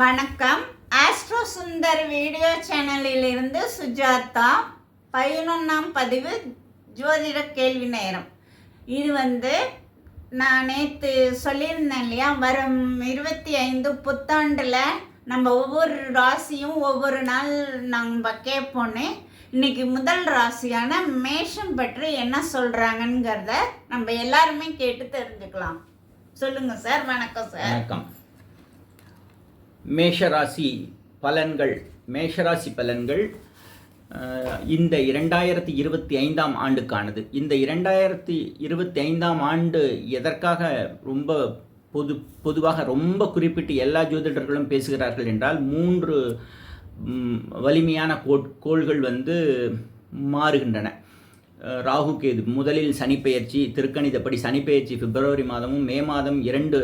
வணக்கம். Astro Sundar video சேனலில் இருந்து சுஜாதா பதினொன்றாம் பதிவு ஜோதிட கேள்வி நேரம். இது வந்து நான் நேற்று சொல்லியிருந்தேன் இல்லையா வரும் இருபத்தி ஐந்து புத்தாண்டில் நம்ம ஒவ்வொரு ராசியும் ஒவ்வொரு நாள் நம்ம கேட்போன்னு இன்னைக்கு முதல் ராசியான மேஷம் பற்றி என்ன சொல்கிறாங்கங்கிறத நம்ம எல்லாருமே கேட்டு தெரிஞ்சுக்கலாம். சொல்லுங்கள் சார் வணக்கம் சார். வணக்கம். மேஷராசி பலன்கள் மேஷராசி பலன்கள் இந்த இரண்டாயிரத்தி இருபத்தி ஐந்தாம் ஆண்டுக்கானது. இந்த இரண்டாயிரத்தி இருபத்தி ஐந்தாம் ஆண்டு எதற்காக ரொம்ப பொது பொதுவாக ரொம்ப குறிப்பிட்டு எல்லா ஜோதிடர்களும் பேசுகிறார்கள் என்றால் மூன்று வலிமையான கோட் கோள்கள் வந்து மாறுகின்றன. ராகு கேது. முதலில் சனிப்பெயர்ச்சி திருக்கணிதப்படி சனிப்பெயர்ச்சி பிப்ரவரி மாதமும் மே மாதம் இரண்டு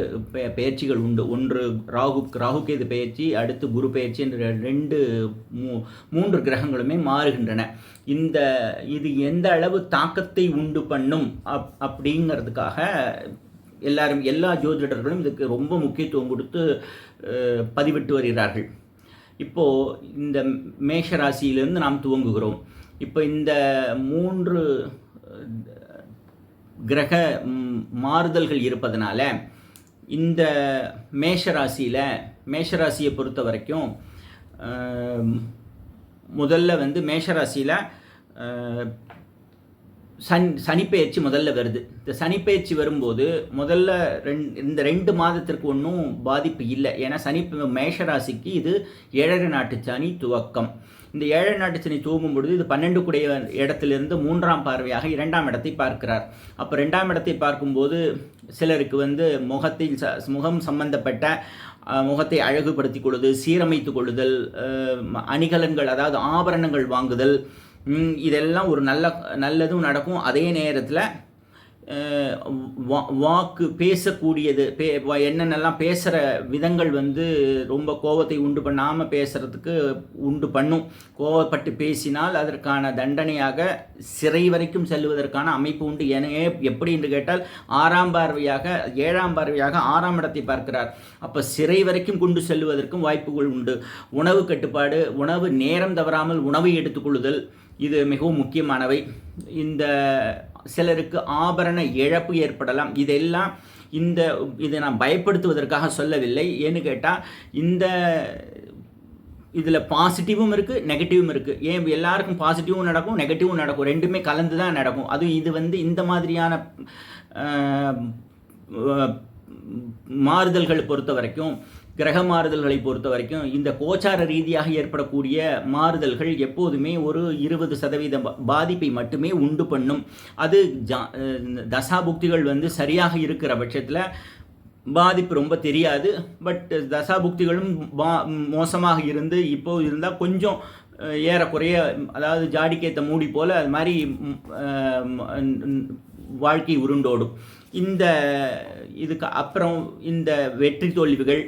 பெயர்ச்சிகள் உண்டு. ஒன்று ராகு ராகு கேது பெயர்ச்சி அடுத்து குரு பெயர்ச்சி என்ற ரெண்டு மூ மூன்று கிரகங்களுமே மாறுகின்றன. இந்த இது எந்த அளவு தாக்கத்தை உண்டு பண்ணும் அப் அப்படிங்கிறதுக்காக எல்லாரும் எல்லா ஜோதிடர்களும் இதுக்கு ரொம்ப முக்கியத்துவம் கொடுத்து பதிவிட்டு வருகிறார்கள். இப்போது இந்த மேஷ ராசியிலிருந்து நாம் துவங்குகிறோம். இப்போ இந்த மூன்று கிரக மாறுதல்கள் இருப்பதனால இந்த மேஷ ராசியில் மேஷ ராசியை பொறுத்த வரைக்கும் முதல்ல வந்து மேஷ ராசியில் சன் சனிப்பெயர்ச்சி முதல்ல வருது. இந்த சனிப்பெயர்ச்சி வரும்போது முதல்ல ரெண் இந்த ரெண்டு மாதத்திற்கு ஒன்றும் பாதிப்பு இல்லை. ஏன்னா சனி மேஷ ராசிக்கு இது ஏழரை நாட்டு சனி துவக்கம். இந்த ஏழை நாட்டு சனி துவங்கும் பொழுது இது பன்னெண்டு குடைய இடத்திலிருந்து மூன்றாம் பார்வையாக இரண்டாம் இடத்தை பார்க்கிறார். அப்போ ரெண்டாம் இடத்தை பார்க்கும்போது சிலருக்கு வந்து முகத்தில் ச முகம் சம்பந்தப்பட்ட முகத்தை அழகுபடுத்திக் கொள்ளுது சீரமைத்து கொள்ளுதல் அணிகலன்கள் அதாவது ஆபரணங்கள் வாங்குதல் இதெல்லாம் ஒரு நல்ல நல்லதும் நடக்கும். அதே நேரத்தில் வாக்கு பேசக்கூடியது பே என்னென்னலாம் பேசுகிற விதங்கள் வந்து ரொம்ப கோபத்தை உண்டு பண்ணாமல் பேசுகிறதுக்கு உண்டு பண்ணும். கோவப்பட்டு பேசினால் அதற்கான தண்டனையாக சிறை வரைக்கும் செல்வதற்கான அமைப்பு உண்டு. எனவே எப்படி என்று கேட்டால் ஆறாம் பார்வையாக ஏழாம் பார்வையாக ஆறாம் இடத்தை பார்க்கிறார். அப்போ சிறை வரைக்கும் கொண்டு செல்வதற்கும் வாய்ப்புகள் உண்டு. உணவு கட்டுப்பாடு உணவு நேரம் தவறாமல் உணவை எடுத்துக்கொள்ளுதல் இது மிகவும் முக்கியமானவை. இந்த சிலருக்கு ஆபரண இழப்பு ஏற்படலாம். இதெல்லாம் இந்த இதை நான் பயப்படுத்துவதற்காக சொல்லவில்லை. ஏன்னு கேட்டால் இந்த இதில் பாசிட்டிவும் இருக்குது நெகட்டிவும் இருக்குது ஏன் எல்லாருக்கும் பாசிட்டிவும் நடக்கும் நெகட்டிவும் நடக்கும். ரெண்டுமே கலந்து தான் நடக்கும். அதுவும் இது வந்து இந்த மாதிரியான மாறுதல்களை மாறுதல்கள் பொறுத்த வரைக்கும் கிரக மாறுதல்களை பொறுத்த வரைக்கும் இந்த கோச்சார ரீதியாக ஏற்படக்கூடிய மாறுதல்கள் எப்போதுமே ஒரு இருபது சதவீத பாதிப்பை மட்டுமே உண்டு பண்ணும். அது ஜா அஹ் தசாபுக்திகள் வந்து சரியாக இருக்கிற பட்சத்தில் பாதிப்பு ரொம்ப தெரியாது. பட் தசாபுக்திகளும் பா மோசமாக இருந்து இப்போ இருந்தால் கொஞ்சம் ஏறக்குறைய அதாவது ஜாடிக்கேத்த மூடி போல் அது மாதிரி வாழ்க்கை உருண்டோடும். இந்த இதுக்கு அப்புறம் இந்த வெற்றி தோல்விகள்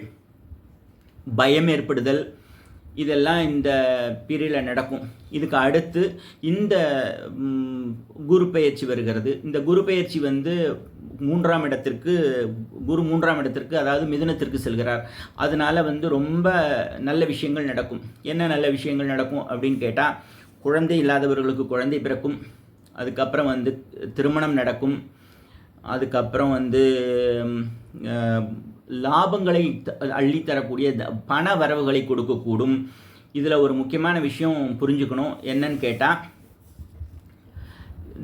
பயம் ஏற்படுதல் இதெல்லாம் இந்த பீரியடில் நடக்கும். இதுக்கு அடுத்து இந்த குரு பயிற்சி வருகிறது. இந்த குரு பயிற்சி வந்து மூன்றாம் இடத்திற்கு குரு மூன்றாம் இடத்திற்கு அதாவது மிதுனத்திற்கு செல்கிறார். அதனால் வந்து ரொம்ப நல்ல விஷயங்கள் நடக்கும். என்ன நல்ல விஷயங்கள் நடக்கும் அப்படின்னு கேட்டால் குழந்தை இல்லாதவர்களுக்கு குழந்தை பிறக்கும். அதுக்கப்புறம் வந்து திருமணம் நடக்கும். அதுக்கப்புறம் வந்து லாபங்களை த- அள்ளித்தரக்கூடிய த- பண வரவுகளை கொடுக்கக்கூடும். இதில் ஒரு முக்கியமான விஷயம் புரிஞ்சுக்கணும். என்னன்னு கேட்டால்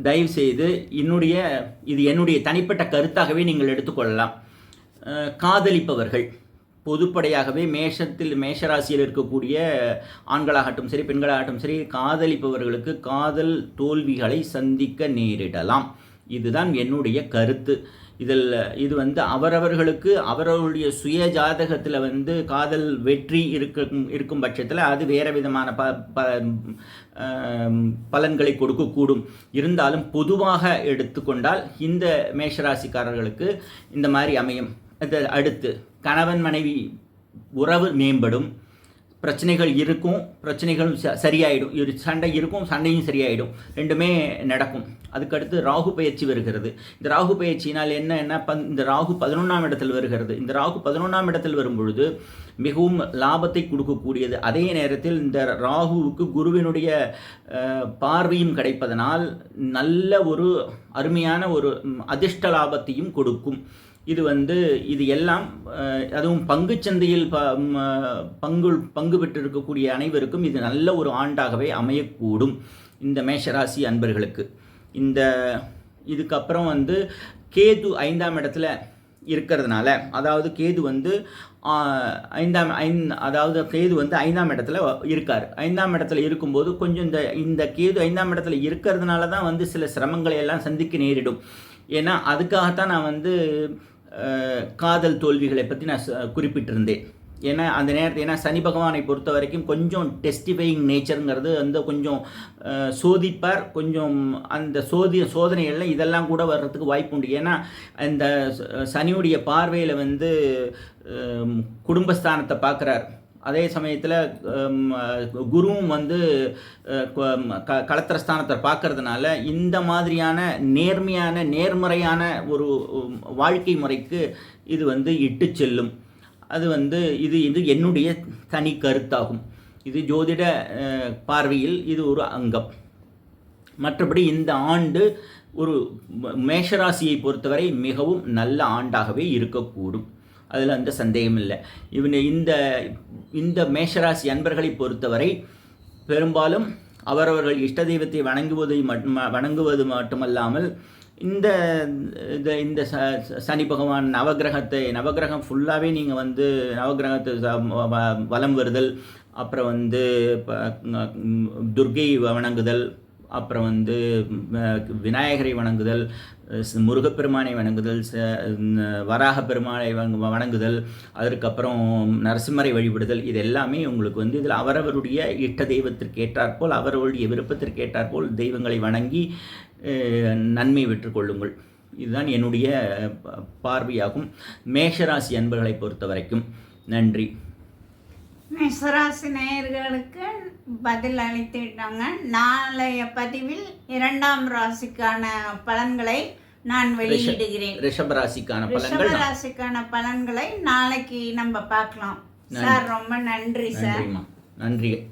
தயவு செய்து என்னுடைய இது என்னுடைய தனிப்பட்ட கருத்தாகவே நீங்கள் எடுத்துக்கொள்ளலாம். காதலிப்பவர்கள் பொதுப்படையாகவே மேஷத்தில் மேஷராசியில் இருக்கக்கூடிய ஆண்களாகட்டும் சரி பெண்களாகட்டும் சரி காதலிப்பவர்களுக்கு காதல் தோல்விகளை சந்திக்க நேரிடலாம். இதுதான் என்னுடைய கருத்து. இதில் இது வந்து அவரவர்களுக்கு அவரவருடைய சுய ஜாதகத்தில் வந்து காதல் வெற்றி இருக்கும் இருக்கும் பட்சத்தில் அது வேறு விதமான ப ப பலன்களை கொடுக்கக்கூடும். இருந்தாலும் பொதுவாக எடுத்துக்கொண்டால் இந்த மேஷராசிக்காரர்களுக்கு இந்த மாதிரி அமையும். அடுத்து கணவன் மனைவி உறவு மேம்படும். பிரச்சனைகள் இருக்கும் பிரச்சனைகளும் ச- சரியாயிடும். இரு சண்டை இருக்கும் சண்டையும் சரியாயிடும். ரெண்டுமே நடக்கும். அதுக்கடுத்து ராகு பயிற்சி வருகிறது. இந்த ராகு பயிற்சியினால் என்ன என்ன பந் இந்த ராகு பதினொன்றாம் இடத்தில் வருகிறது. இந்த ராகு பதினொன்றாம் இடத்தில் வரும்பொழுது மிகவும் லாபத்தை கொடுக்கக்கூடியது. அதே நேரத்தில் இந்த ராகுவுக்கு குருவினுடைய பார்வையும் கிடைப்பதனால் நல்ல ஒரு அருமையான ஒரு அதிர்ஷ்ட லாபத்தையும் கொடுக்கும். இது வந்து இது எல்லாம் அதுவும் பங்குச்சந்தையில் ப ம, பங்கு பங்கு பெற்றிருக்கக்கூடிய அனைவருக்கும் இது நல்ல ஒரு ஆண்டாகவே அமையக்கூடும் இந்த மேஷராசி அன்பர்களுக்கு. இந்த இதுக்கப்புறம் வந்து கேது ஐந்தாம் இடத்துல இருக்கிறதுனால அதாவது கேது வந்து ஐந்தாம் ஐந் அதாவது கேது வந்து ஐந்தாம் இடத்துல இருக்கார். ஐந்தாம் இடத்துல இருக்கும்போது கொஞ்சம் இந்த இந்த கேது ஐந்தாம் இடத்துல இருக்கிறதுனால தான் வந்து சில சிரமங்களை எல்லாம் சந்திக்க நேரிடும். ஏன்னா அதுக்காகத்தான் நான் வந்து காதல் தோல்விகளை பற்றி நான் குறிப்பிட்டிருந்தேன். ஏன்னா அந்த நேரத்தில் ஏன்னா சனி பகவானை பொறுத்த வரைக்கும் கொஞ்சம் டெஸ்டிஃபைங் நேச்சருங்கிறது வந்து கொஞ்சம் சோதிப்பார். கொஞ்சம் அந்த சோதி சோதனைகளில் இதெல்லாம் கூட வர்றதுக்கு வாய்ப்பு உண்டு. ஏன்னா இந்த சனியுடைய பார்வையில் வந்து குடும்பஸ்தானத்தை பார்க்குறார். அதே சமயத்தில் குருவும் வந்து க- க களத்திரஸ்தானத்தை பார்க்கறதுனால இந்த மாதிரியான நேர்மையான நேர்மறையான ஒரு வாழ்க்கை முறைக்கு இது வந்து இட்டு செல்லும். அது வந்து இது இது என்னுடைய தனி கருத்தாகும். இது ஜோதிட பார்வையில் இது ஒரு அங்கம். மற்றபடி இந்த ஆண்டு ஒரு மேஷராசியை பொறுத்தவரை மிகவும் நல்ல ஆண்டாகவே இருக்கக்கூடும். அதில் அந்த சந்தேகம் இல்லை. இவன் இந்த இந்த மேஷராசி அன்பர்களை பொறுத்தவரை பெரும்பாலும் அவரவர்கள் இஷ்ட தெய்வத்தை வணங்குவதை வணங்குவது மட்டுமல்லாமல் இந்த இந்த இந்த ச சனி பகவான் நவக்கிரகத்தை நவக்கிரகம் ஃபுல்லாகவே நீங்கள் வந்து நவக்கிரகத்தை ச- வ- வ- வலம் வருதல் அப்புறம் வந்து ப- துர்க்கை வணங்குதல் அப்புறம் வந்து விநாயகரை வணங்குதல் முருகப்பெருமானை வணங்குதல் ச- வராக பெருமானை வணங்கு- வணங்குதல் அதற்கப்புறம் நரசிம்மரை வழிபடுதல் இது எல்லாமே உங்களுக்கு வந்து இதில் அவரவருடைய இட்ட தெய்வத்திற்கு ஏற்றாற்போல் அவரவருடைய விருப்பத்திற்கு ஏற்றாற்போல் தெய்வங்களை வணங்கி நன்மை பெற்றுக்கொள்ளுங்கள் இதுதான் என்னுடைய பார்வையாகும். மேஷராசி அன்பர்களை பொறுத்த வரைக்கும் நன்றி. மேசராசி நேயர்களுக்கு பதில் அளித்துவிட்டாங்க. நாளைய பதிவில் இரண்டாம் ராசிக்கான பலன்களை நான் வெளியிடுகிறேன். ரிஷபராசிக்கான ரிஷப பலன்கள் நான்- ராசிக்கான பலன்களை நாளைக்கு நம்ம பார்க்கலாம். சார் ரொம்ப நன்றி சார். நன்றி